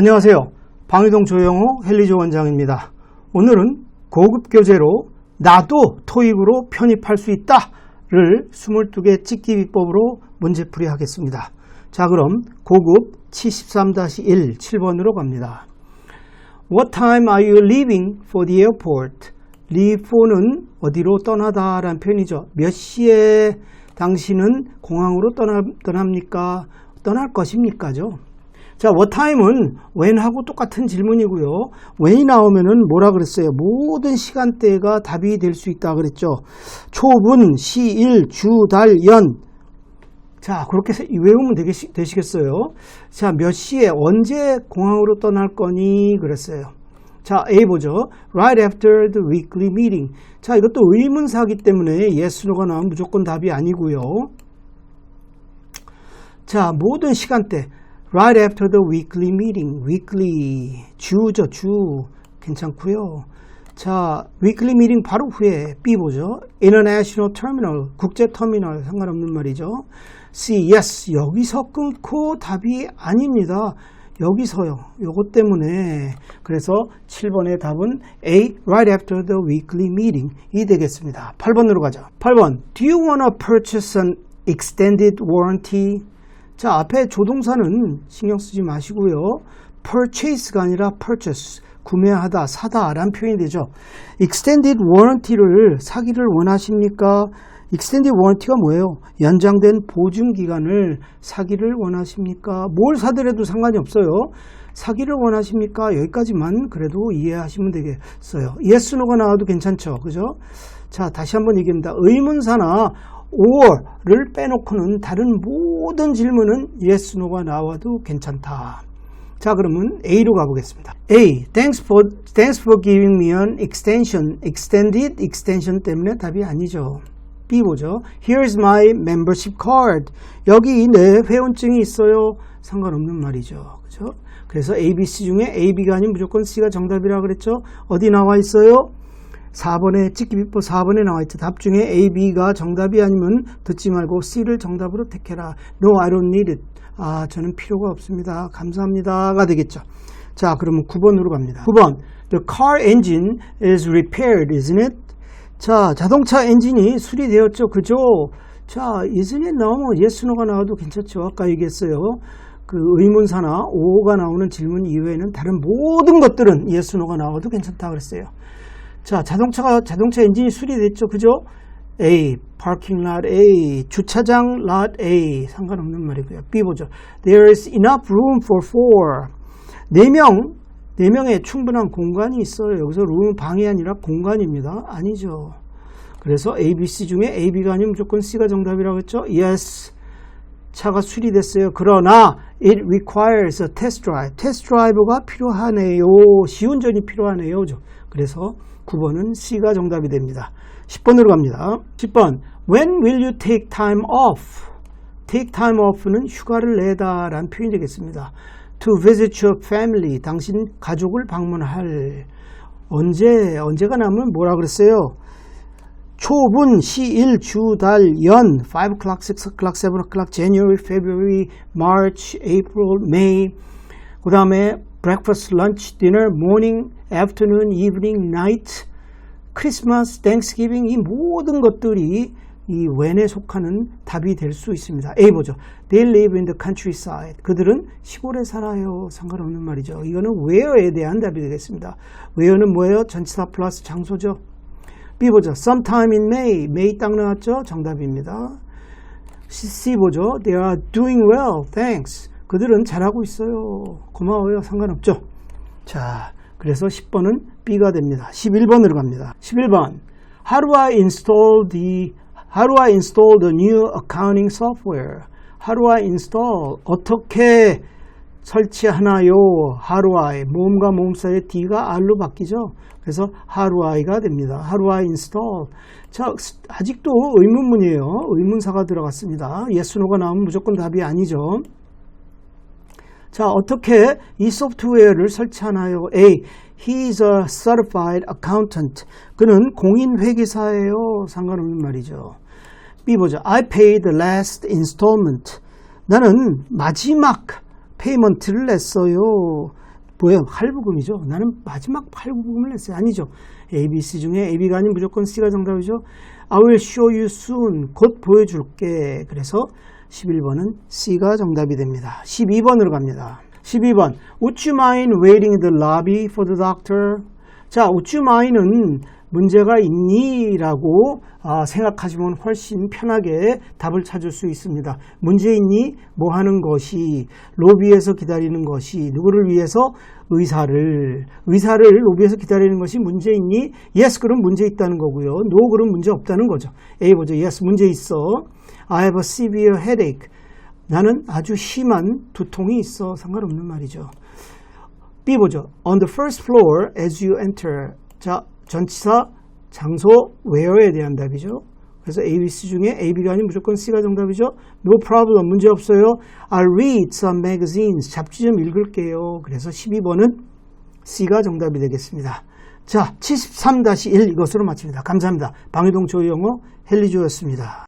안녕하세요. 방위동 조영호 헬리조 원장입니다. 오늘은 고급 교재로 나도 토익으로 편입할 수 있다를 22개 찍기 비법으로 문제풀이 하겠습니다. 자 그럼 고급 73-1 7번으로 갑니다. What time are you leaving for the airport? leave for는 어디로 떠나다 라는 표현이죠. 몇 시에 당신은 공항으로 떠나, 떠납니까? 떠날 것입니까죠? 자, time은 when하고 똑같은 질문이고요. when이 나오면은 뭐라 그랬어요? 모든 시간대가 답이 될 수 있다 그랬죠. 초분, 시일, 주, 달, 연. 자, 그렇게 세- 외우면 되겠, 되시겠어요? 자, 몇 시에, 언제 공항으로 떠날 거니? 그랬어요. 자, A 보죠. Right after the weekly meeting. 자, 이것도 의문사기 때문에 yes, no가 나오면 무조건 답이 아니고요. 자, 모든 시간대. Right after the weekly meeting. weekly. 주죠, 주. 괜찮고요. 자, weekly meeting 바로 후에 B 보죠. International terminal. 국제 터미널. 상관없는 말이죠. C, yes. 여기서 끊고 답이 아닙니다. 여기서요. 요것 때문에 그래서 7번의 답은 A right after the weekly meeting 이 되겠습니다. 8번으로 가자. 8번 Do you wanna purchase an extended warranty? 자, 앞에 조동사는 신경 쓰지 마시고요. purchase가 아니라 purchase 구매하다, 사다 라는 표현이 되죠. extended warranty를 사기를 원하십니까? extended warranty가 뭐예요? 연장된 보증 기간을 사기를 원하십니까? 뭘 사더라도 상관이 없어요. 사기를 원하십니까? 여기까지만 그래도 이해하시면 되겠어요. yes, no가 나와도 괜찮죠. 그죠? 자, 다시 한번 얘기합니다. 의문사나 or를 빼놓고는 다른 모 든 질문은 yes, no가 나와도 괜찮다. 자, 그러면 A로 가보겠습니다. A. Thanks for, thanks for giving me an extension. extended extension 때문에 답이 아니죠. B 보죠. Here's my membership card. 여기 내 회원증이 있어요. 상관없는 말이죠. 그죠? 그래서 A, B, C 중에 A, B가 아닌 무조건 C가 정답이라 그랬죠. 어디 나와 있어요? 4번에 찍기 비법 4번에 나와 있죠. 답 중에 A, B가 정답이 아니면 듣지 말고 C를 정답으로 택해라. No, I don't need it. 아, 저는 필요가 없습니다. 감사합니다가 되겠죠. 자, 그러면 9번으로 갑니다. 9번. The car engine is repaired, isn't it? 자, 자동차 엔진이 수리되었죠. 그죠? 자, isn't it 나오면 yes, no가 나와도 괜찮죠. 아까 얘기했어요. 그 의문사나 오가 나오는 질문 이외에는 다른 모든 것들은 no가 나와도 괜찮다 그랬어요. 자, 자동차가 자동차 엔진이 수리됐죠. 그죠? A, parking lot A, 주차장 lot A 상관없는 말이고요. B 보죠. There is enough room for four. 4명, 4명의 충분한 공간이 있어요. 여기서 room은 방이 아니라 공간입니다. 아니죠. 그래서 A, B, C 중에 A, B가 아니면 무조건 C가 정답이라고 했죠. Yes. 차가 수리됐어요. 그러나 it requires a test drive. 테스트 드라이브가 필요하네요. 시운전이 필요하네요. 그래서 9번은 C가 정답이 됩니다. 10번으로 갑니다. 10번 When will you take time off? take time off는 휴가를 내다 라는 표현이 되겠습니다. To visit your family. 당신 가족을 방문할 언제 언제가 나면 뭐라 그랬어요? 초분, 시일, 주, 달, 연 5 o'clock, 6 o'clock, 7 o'clock, January, February, March, April, May 그 다음에 breakfast, lunch, dinner, morning, afternoon, evening, night 크리스마스, 땡스기빙 이 모든 것들이 이 when에 속하는 답이 될 수 있습니다. A 보죠. They live in the countryside. 그들은 시골에 살아요. 상관없는 말이죠. 이거는 where에 대한 답이 되겠습니다. where는 뭐예요? 전치사 플러스 장소죠. B 보죠. Sometime in May. May 딱 나왔죠? 정답입니다. C, 보죠. They are doing well. Thanks. 그들은 잘하고 있어요. 고마워요. 상관없죠. 자, 그래서 10번은 B가 됩니다. 11번으로 갑니다. 11번. How do I install the How do I install the new accounting software? How do I install? 어떻게 설치하나요? I? 모음과 모음 사이에 D가 R로 바뀌죠. 그래서 I가 됩니다. I install? 자, 아직도 의문문이에요. 의문사가 들어갔습니다. no가 나오면 무조건 답이 아니죠. 자, 어떻게 이 소프트웨어를 설치하나요? A. He is a certified accountant. 그는 공인 회계사예요. 상관없는 말이죠. B 보죠. I paid the last installment. 나는 마지막 페이먼트를 냈어요. 뭐예요? 할부금이죠. 나는 마지막 할부금을 냈어요. 아니죠. A, B, C 중에 A, B가 아닌 무조건 C가 정답이죠. I will show you soon. 곧 보여줄게. 그래서 11번은 C가 정답이 됩니다. 12번으로 갑니다. 12번. Would you mind waiting in the lobby for the doctor? 자, would you mind은 문제가 있니? 라고 아, 생각하시면 훨씬 편하게 답을 찾을 수 있습니다. 문제 있니? 뭐 하는 것이, 로비에서 기다리는 것이, 누구를 위해서? 의사를, 의사를 로비에서 기다리는 것이 문제 있니? Yes, 그럼 문제 있다는 거고요. No, 그럼 문제 없다는 거죠. A 보죠. Yes, 문제 있어. I have a severe headache. 나는 아주 심한 두통이 있어. 상관없는 말이죠. B 보죠. On the first floor as you enter. 자, 전치사 장소 where에 대한 답이죠. 그래서 A, B, C 중에 A, B가 아닌 무조건 C가 정답이죠. No problem. 문제 없어요. I'll read some magazines. 잡지 좀 읽을게요. 그래서 12번은 C가 정답이 되겠습니다. 자, 73-1 이것으로 마칩니다. 감사합니다. 방해동 조영어 헬리조였습니다.